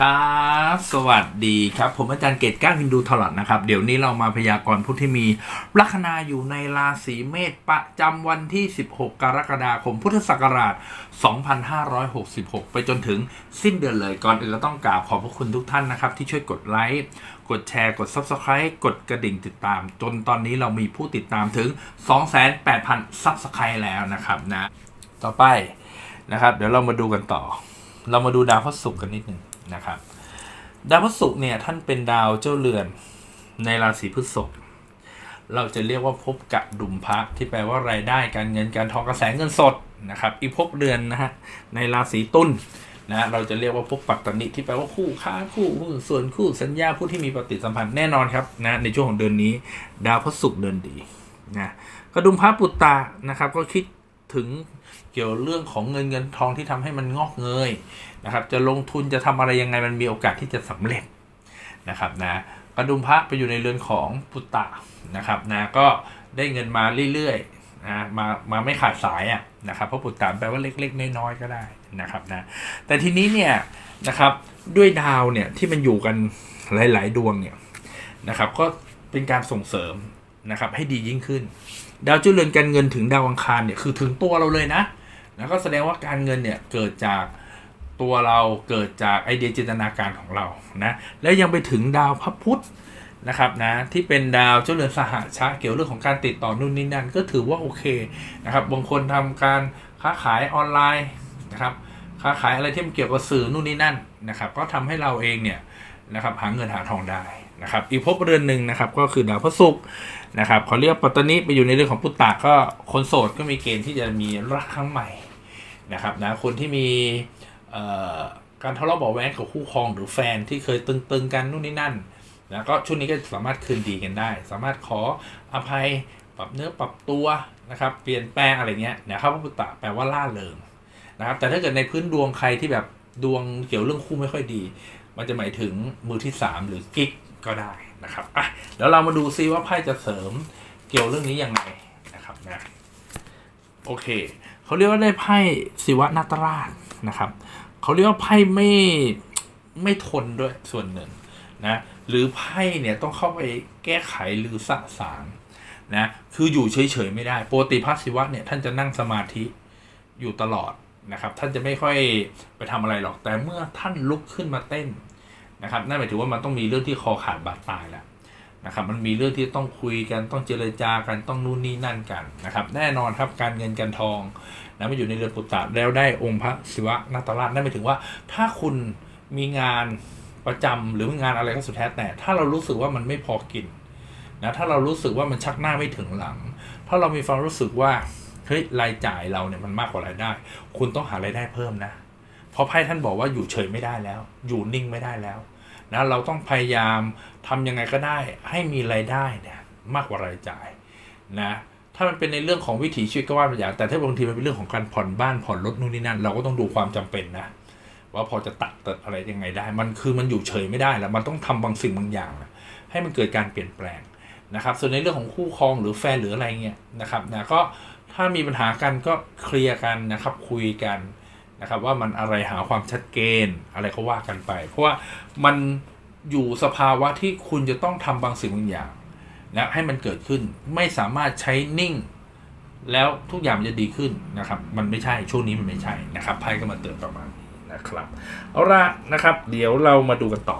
ครับ สวัสดีครับ ผมอาจารย์เกตก้างฮินดูทลอดนะครับ เดี๋ยวนี้เรามาพยากรณ์ผู้ที่มีลัคนาอยู่ในราศีเมษประจำวันที่ 16 กรกฎาคมพุทธศักราช 2566 ไปจนถึงสิ้นเดือนเลยก่อนอื่นก็ต้องกราบขอบพระคุณทุกท่านนะครับ ที่ช่วยกดไลค์กดแชร์กด Subscribe กดกระดิ่งติดตาม จนตอนนี้เรามีผู้ติดตามถึง 28,000 Subscribe แล้วนะครับนะ ต่อไปนะครับ เดี๋ยวเรามาดูกันต่อ เรามาดูดาวพฤหัสกันนิดหนึ่ง นะครับ ดาวพฤหัสเนี่ยท่านเป็นดาวเจ้าเรือนในราศีพฤษภเราจะเรียกว่าภพกะดุมพระที่แปลว่ารายได้การเงินการทองกระแสเงินสดนะครับ อีกภพเรือนนะฮะในราศีตุลนะเราจะเรียกว่าภพปัตตนิที่แปลว่าคู่ค้าคู่หุ้นส่วนคู่สัญญาผู้ที่มีปฏิสัมพันธ์แน่นอนครับนะในช่วงของเดือนนี้ ดาวพฤหัสเดินดีนะกระดุมพระปุตตานะครับ ก็คิด ถึงเกี่ยวเรื่องของเงินเงินทองที่ทำให้มันงอกเงยนะครับ จะลงทุนจะทำอะไรยังไงมันมีโอกาสที่จะสำเร็จนะครับนะกระดุมพระไปอยู่ในเรือนของปุตตะนะครับนะก็ได้เงินมาเรื่อยๆนะมามาไม่ขาดสายอะนะครับเพราะปุตตะแปลว่าเล็กๆน้อยๆก็ได้นะครับนะแต่ทีนี้เนี่ยนะครับด้วยดาวเนี่ยที่มันอยู่กันหลาย ๆ ดวงเนี่ยนะครับก็เป็นการส่งเสริมนะครับให้ดียิ่งขึ้น ดาวเจ้าเรือนการเงินถึงดาวอังคารเนี่ยคือถึงตัวเราเลยนะแล้วก็แสดงว่าการเงินเนี่ยเกิดจากตัวเราเกิดจากไอเดียจินตนาการของเรานะแล้วยังไปถึงดาวพระพุธนะครับนะที่เป็นดาวเจ้าเรือนสหชะเกี่ยวเรื่องของการติดต่อนู่นนี่นั่นก็ถือว่าโอเคนะครับบางคนทำการค้าขายออนไลน์นะครับค้าขายอะไรที่มันเกี่ยวกับสื่อนู่นนี่นั่นนะครับก็ทำให้เราเองเนี่ย นะครับหาเงินหาทองได้นะครับ อีกภพเรือนหนึ่งนะครับ ก็คือดาวพระศุกร์นะครับเขาเรียกปัตตานีไปอยู่ในเรื่องของปุตตะก็คนโสดก็มีเกณฑ์ที่จะมีรักครั้งใหม่นะครับนะคนที่มีการทะเลาะเบาะแว้งกับคู่ครองหรือแฟนที่เคยตึงๆกันนู่นนี่นั่นนะก็ช่วงนี้ก็สามารถคืนดีกันได้ สามารถขออภัยปรับเนื้อปรับตัวนะครับ เปลี่ยนแปลงอะไรเงี้ยนะครับว่าปุตตะแปลว่าล่าเริงนะครับ แต่ถ้าเกิดในพื้นดวงใครที่แบบดวงเกี่ยวเรื่องคู่ไม่ค่อยดี มันจะหมายถึงมือที่สามหรือกิ๊กก็ได้นะครับอะเดี๋ยวเรามาดูซิว่าไพ่จะเสริมเกี่ยวเรื่องนี้ยังไงนะครับนะโอเคเขาเรียกว่าได้ไพ่ศิวะนาตราชนะครับเขาเรียกว่าไพ่ไม่ไม่ทนด้วยส่วนหนึ่งนะหรือไพ่เนี่ยต้องเข้าไปแก้ไขหรือสะสางนะคืออยู่เฉยๆไม่ได้ โปกติพระศิวะเนี่ยท่านจะนั่งสมาธิอยู่ตลอด นะครับท่านจะไม่ค่อยไปทำอะไรหรอก แต่เมื่อท่านลุกขึ้นมาเต้นนะครับนั่นหมายถึงว่ามันต้องมีเรื่องที่คอขาดบาดตายแล้วนะครับมันมีเรื่องที่ต้องคุยกันต้องเจรจากันต้องนู่นนี่นั่นกันนะครับแน่นอนครับการเงินการทองนะมันอยู่ในเรือนปุตตะแล้วได้องค์พระศิวะนาตราชนั่นหมายถึงว่าถ้าคุณมีงานประจำหรือมีงานอะไรก็สุดแท้แต่ ถ้าเรารู้สึกว่ามันไม่พอกินนะถ้าเรารู้สึกว่ามันชักหน้าไม่ถึงหลัง ถ้าเรามีความรู้สึกว่า เฮ้ยรายจ่ายเราเนี่ยมันมากกว่ารายได้ คุณต้องหารายได้เพิ่มนะ เพราะไพ่ท่านบอกว่าอยู่เฉยไม่ได้แล้ว อยู่นิ่งไม่ได้แล้วนะเราต้องพยายามทำยังไงก็ได้ ให้มีรายได้เนี่ยมากกว่ารายจ่ายนะถ้ามันเป็นในเรื่องของวิถีชีวิตก็ว่าไปอย่างแต่ถ้าบางทีมันเป็นเรื่องของการผ่อนบ้านผ่อนรถนู่นนี่นั่น เราก็ต้องดูความจำเป็นนะว่าพอจะตัดติดอะไรยังไงได้ มันคือมันอยู่เฉยไม่ได้แล้วมันต้องทำบางสิ่งบางอย่าง ให้มันเกิดการเปลี่ยนแปลงนะครับ ส่วนในเรื่องของคู่ครองหรือแฟนหรืออะไรเงี้ยนะครับนะก็ ถ้ามีปัญหากันก็เคลียร์กันนะครับคุยกันนะครับว่ามันอะไรหาความชัดเจนอะไรก็ว่ากันไป เพราะว่ามันอยู่สภาวะที่คุณจะต้องทำบางสิ่งบางอย่างนะให้มันเกิดขึ้นไม่สามารถใช้นิ่ง แล้วทุกอย่างมันจะดีขึ้นนะครับ มันไม่ใช่ช่วงนี้มันไม่ใช่นะครับไพ่ก็มาเตือนประมาณนี้นะครับเอาละนะครับ เดี๋ยวเรามาดูกันต่อ